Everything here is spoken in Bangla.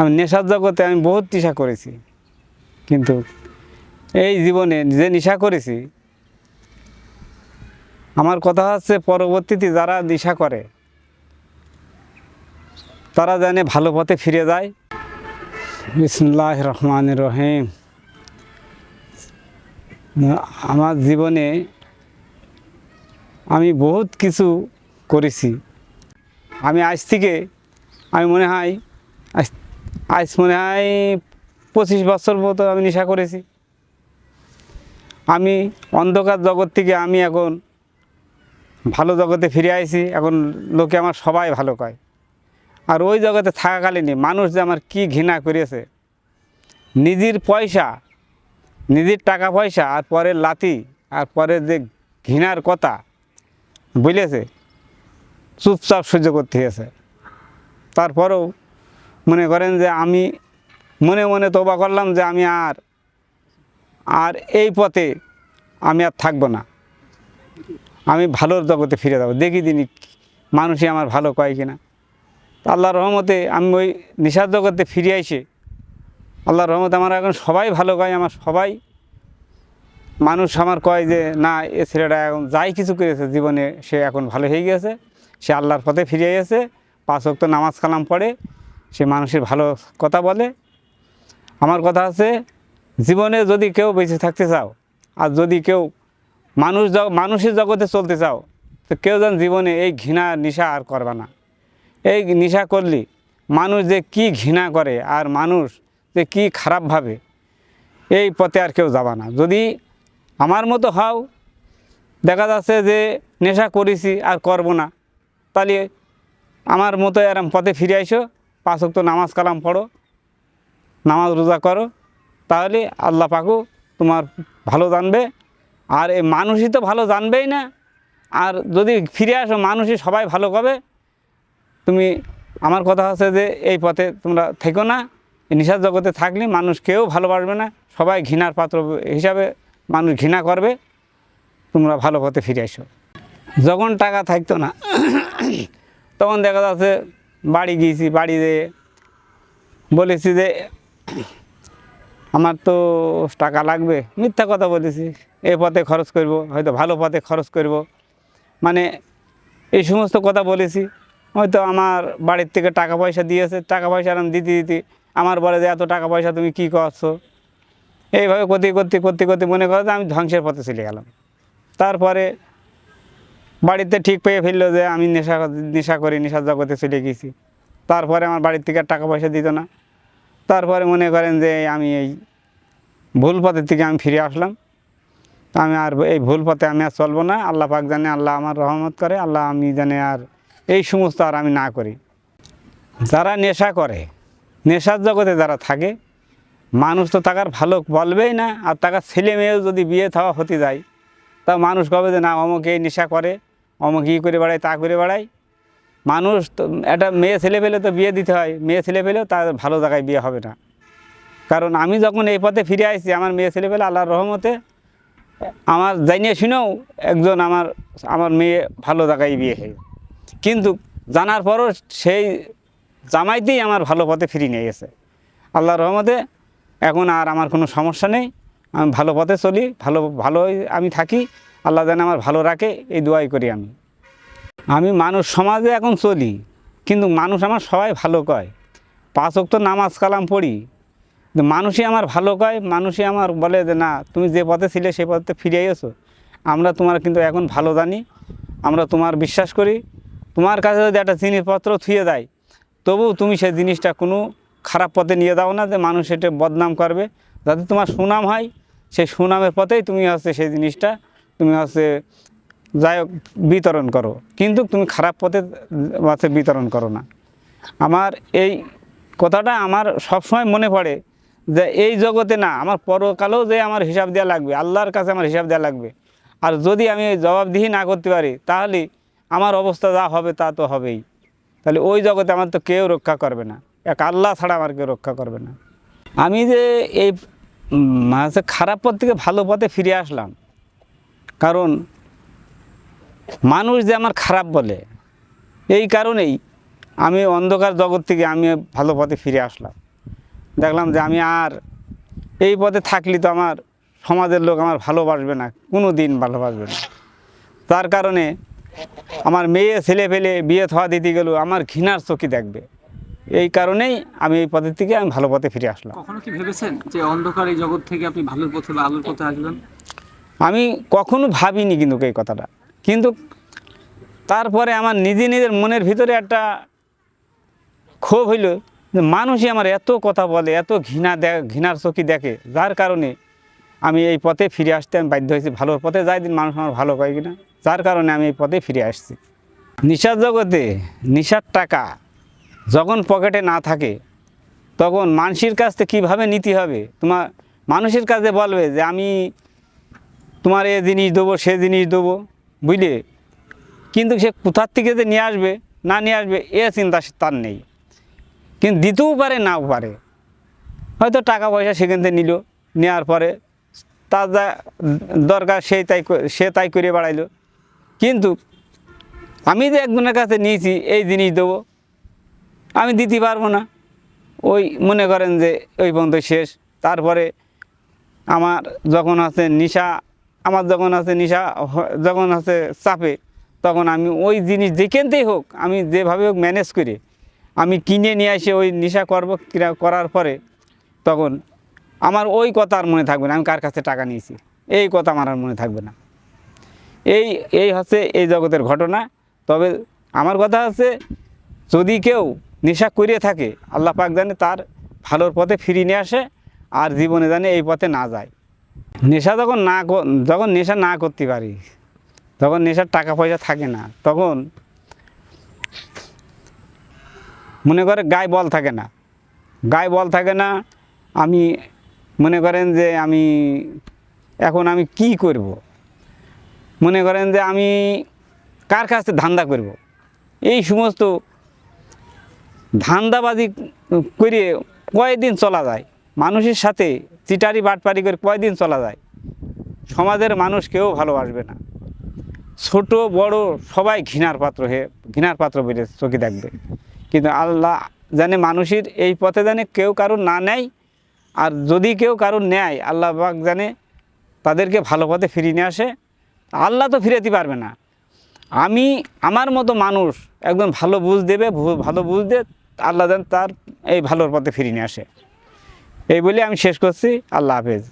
আমি নেশার জগতে আমি বহুত নেশা করেছি। কিন্তু এই জীবনে যে নেশা করেছি, আমার কথা হচ্ছে পরবর্তীতে যারা নেশা করে, তারা জানে ভালো পথে ফিরে যায়। বিসমুল্লাহ রহমান রহিম আমার জীবনে আমি বহুত কিছু করেছি। আমি আজ থেকে, আমি মনে হয় আজ আজ মনে হয় পঁচিশ বছর মতো আমি নেশা করেছি। আমি অন্ধকার জগৎ থেকে আমি এখন ভালো জগতে ফিরে আইছি, এখন লোকে আমার সবাই ভালো কয়। আর ওই জগতে থাকাকালীনই মানুষ যে আমার কি ঘৃণা করেছে, নিজের পয়সা, নিজের টাকা পয়সা আর পরের লাতি আর পরের যে ঘৃণার কথা বুঝলেছে চুপচাপ সহ্য করতে হয়েছে। তারপরেও মনে করেন যে আমি মনে মনে তোবা করলাম যে আমি আর আর এই পথে আমি আর থাকব না। আমি ভালোর জগতে ফিরে যাব। দেখি দিনই মানুষই আমার ভালো কয় কিনা। আল্লাহর রহমতে আমি ওই নিশার জগতে ফিরে আইসে, আল্লাহর রহমতে আমার এখন সবাই ভালো কয়, আমার সবাই মানুষ আমার কয় যে, না, এ ছেলেটা এখন যাই কিছু করেছে, জীবনে সে এখন ভালো হয়ে গেছে, সে আল্লাহর পথে ফিরে গেছে পাঁচ ওয়াক্ত নামাজ কালাম পড়ে সে মানুষের ভালো কথা বলে। আমার কথা আছে, জীবনে যদি কেউ বেঁচে থাকতে চাও, আর যদি কেউ মানুষ মানুষের জগতে চলতে চাও, তো কেউ যেন জীবনে এই ঘৃণা, নেশা আর করবা না। এই নেশা করলে মানুষ যে কি ঘৃণা করে আর মানুষ যে কি খারাপ ভাবে, এই পথে আর কেউ যাবা না। যদি আমার মতো হও, দেখা যাচ্ছে যে নেশা করেছি আর করব না, তাহলে আমার মতো এরম পথে ফিরে আইসো। পাঁচ ওয়াক্ত নামাজ কালাম পড়ো, নামাজ রোজা করো, তাহলে আল্লাহ পাকু তোমার ভালো জানবে। আর এই মানুষই তো ভালো জানবেই না। আর যদি ফিরে আসো, মানুষই সবাই ভালো কবে তুমি, আমার কথা হচ্ছে যে এই পথে তোমরা থেকো না। নিশার জগতে থাকলে মানুষ কেউ ভালোবাসবে না। সবাই ঘৃণার পাত্র হিসাবে মানুষ ঘৃণা করবে। তোমরা ভালো পথে ফিরে আসো যখন টাকা থাকতো না, তখন দেখা যাচ্ছে বাড়ি গিয়েছি বাড়ি যেয়ে বলেছি যে আমার তো টাকা লাগবে, মিথ্যা কথা বলেছি, এ পথে খরচ করব, হয়তো ভালো পথে খরচ করব। মানে এই সমস্ত কথা বলেছি, হয়তো আমার বাড়ির থেকে টাকা পয়সা দিয়েছে, টাকা পয়সা আমি দিতে দিতে আমার বলে যে, এত টাকা পয়সা তুমি কী করছ? এইভাবে করতে করতে করতে করতে মনে করো যে আমি ধ্বংসের পথে চলে গেলাম। তারপরে বাড়িতে ঠিক পেয়ে ফেলল যে আমি নেশা নেশা করি নেশার জগতে চলে গেছি। তারপরে আমার বাড়ির থেকে টাকা পয়সা দিত না। তারপরে মনে করেন যে আমি এই ভুল পথের থেকে আমি ফিরে আসলাম। আমি আর এই ভুল পথে আমি আর চলবো না। আল্লাহ পাক জানে, আল্লাহ আমার রহমত করে, আল্লাহ আমি জানে আর এই সমস্ত আর আমি না করি। যারা নেশা করে, নেশার জগতে যারা থাকে, মানুষ তো তাকার ভালো বলবেই না। আর তাকার ছেলে মেয়েও যদি বিয়ে থাওয়া হতে যায়, তা মানুষ কবে যে না, অমুক এই নেশা করে। অমুক ই করে বেড়ায়, তা করে বেড়ায়। মানুষ তো, একটা মেয়ে ছেলে পেলে তো বিয়ে দিতে হয়। মেয়ে ছেলে পেলেও তার ভালো জায়গায় বিয়ে হবে না। কারণ আমি যখন এই পথে ফিরে আসছি আমার মেয়ে ছেলে পেলে আল্লাহর রহমতে, আমার জানিয়ে শুনেও একজন আমার আমার মেয়ে ভালো জায়গায় বিয়ে হয়ে। কিন্তু জানার পরও সেই জামাইতেই আমার ভালো পথে ফিরে নিয়ে গেছে। আল্লাহর রহমতে এখন আর আমার কোনো সমস্যা নেই। আমি ভালো পথে চলি, ভালো, ভালোই আমি থাকি। আল্লাহ যেন আমার ভালো রাখে, এই দোয়াই করি আমি। আমি মানুষ, সমাজে এখন চলি, কিন্তু মানুষ আমার সবাই ভালো কয়। পাঁচ ওয়াক্ত নামাজ কালাম পড়ি মানুষই আমার ভালো কয়, মানুষই আমার বলে যে, না, তুমি যে পথে ছিলে সেই পথে ফিরে এসো। আমরা তোমার কিন্তু এখন ভালো জানি, আমরা তোমার বিশ্বাস করি। তোমার কাছে যদি একটা জিনিসপত্র থুয়ে দেয়, তবু তুমি সেই জিনিসটা কোনো খারাপ পথে নিয়ে দাও না যে মানুষ এটা বদনাম করবে। যাতে তোমার সুনাম হয়, সেই সুনামের পথেই তুমি হচ্ছে সেই জিনিসটা তুমি হচ্ছে, যাই হোক, বিতরণ করো। কিন্তু তুমি খারাপ পথে হচ্ছে বিতরণ করো না। আমার এই কথাটা আমার সবসময় মনে পড়ে যে এই জগতে না, আমার পরকালেও যে আমার হিসাব দেওয়া লাগবে, আল্লাহর কাছে আমার হিসাব দেওয়া লাগবে। আর যদি আমি জবাবদিহি না করতে পারি, তাহলে আমার অবস্থা যা হবে তা তো হবেই। তাহলে ওই জগতে আমার তো কেউ রক্ষা করবে না। এক আল্লাহ ছাড়া আমার কেউ রক্ষা করবে না। আমি যে এই হচ্ছে খারাপ পথ থেকে ভালো পথে ফিরে আসলাম কারণ মানুষ যে আমার খারাপ বলে, এই কারণেই আমি অন্ধকার জগৎ থেকে আমি ভালো পথে ফিরে আসলাম। দেখলাম যে আমি আর এই পথে থাকলে তো আমার সমাজের লোক আমার ভালোবাসবে না কোনো দিন ভালোবাসবে না। তার কারণে আমার মেয়ে, ছেলে ফেলে বিয়ে থাওয়া দিতে গেলেও আমার ঘৃণার চোখে দেখবে। এই কারণেই আমি এই পথের থেকে আমি ভালো পথে ফিরে আসলাম। কখনো কি ভেবেছেন যে অন্ধকার এই জগৎ থেকে আপনি ভালোর পথে বা আলোর পথে আসবেন? আমি কখনো ভাবিনি কিন্তু এই কথাটা। কিন্তু তারপরে আমার নিজে নিজের মনের ভিতরে একটা ক্ষোভ হইল যে মানুষই আমার এত কথা বলে, এত ঘৃণা দেখ ঘৃণার চোখে দেখে। যার কারণে আমি এই পথে ফিরে আসতে আমি বাধ্য হয়েছি। ভালোর পথে যাই দিন মানুষ আমার ভালো কয় কিনা, যার কারণে আমি এই পথে ফিরে আসছি। নিশার জগতে নিশার টাকা যখন পকেটে না থাকে, তখন মানুষের কাছ থেকে কীভাবে নিতে হবে? তোমার মানুষের কাছে বলবে যে, আমি তোমার এ জিনিস দেবো, সে জিনিস দেবো, বুঝলে? কিন্তু সে কোথার থেকে যে নিয়ে আসবে, না নিয়ে আসবে, এ চিন্তা তার নেই। কিন্তু দিতেও পারে, নাও পারে। হয়তো টাকা পয়সা সেখান থেকে নিল, নেওয়ার পরে তার যা দরকার সেই তাই সে তাই করে বেড়াইলো। কিন্তু আমি যে একজনের কাছে নিয়েছি, এই জিনিস দেবো, আমি দিতে পারব না। ওই মনে করেন যে, ওই পর্যন্ত শেষ। তারপরে আমার যখন আছে নিশা আমার যখন আছে নিশা যখন আছে চাপে, তখন আমি ওই জিনিস যেখানতেই হোক, আমি যেভাবে হোক ম্যানেজ করে। আমি কিনে নিয়ে এসে ওই নেশা করব কিনা- করার পরে তখন আমার ওই কথা আর মনে থাকবে না, আমি কার কাছে টাকা নিয়েছি? এই কথা আমার আর মনে থাকবে না। এই এই হচ্ছে এই জগতের ঘটনা। তবে আমার কথা হচ্ছে, যদি কেউ নেশা করিয়ে থাকে, আল্লাহ পাক জানে তার ভালোর পথে ফিরিয়ে নিয়ে আসে, আর জীবনে জানে এই পথে না যায়। নেশা যখন না যখন নেশা না করতে পারি, তখন নেশার টাকা পয়সা থাকে না, তখন মনে করে গায়ে বল থাকে না। গায়ে বল থাকে না, আমি মনে করেন যে আমি এখন আমি কি করব? মনে করেন যে আমি কার কাছে ধান্দা করব? এই সমস্ত ধান্দাবাজি করে কয়দিন চলা যায়। মানুষের সাথে চিটারি বাটপারি করে কয়দিন চলা যায়? সমাজের মানুষ কেউ ভালোবাসবে না। ছোট, বড় সবাই ঘৃণার পাত্র হয়ে, ঘৃণার পাত্র বেড়ে চোখে দেখবে। কিন্তু আল্লাহ জানে মানুষের এই পথে জানে কেউ কারোর না নেয়, আর যদি কেউ কারোর নেয়, আল্লাহ পাক জানে তাদেরকে ভালো পথে ফিরিয়ে নিয়ে আসে। আল্লাহ তো ফিরাতে পারবে না। আমি, আমার মতো মানুষ একদম ভালো বুঝ দেবে, ভালো বুঝ দিয়ে আল্লাহ যেন তার এই ভালোর পথে ফিরিয়ে নিয়ে আসে। এই বলে আমি শেষ করছি। আল্লাহ হাফেজ।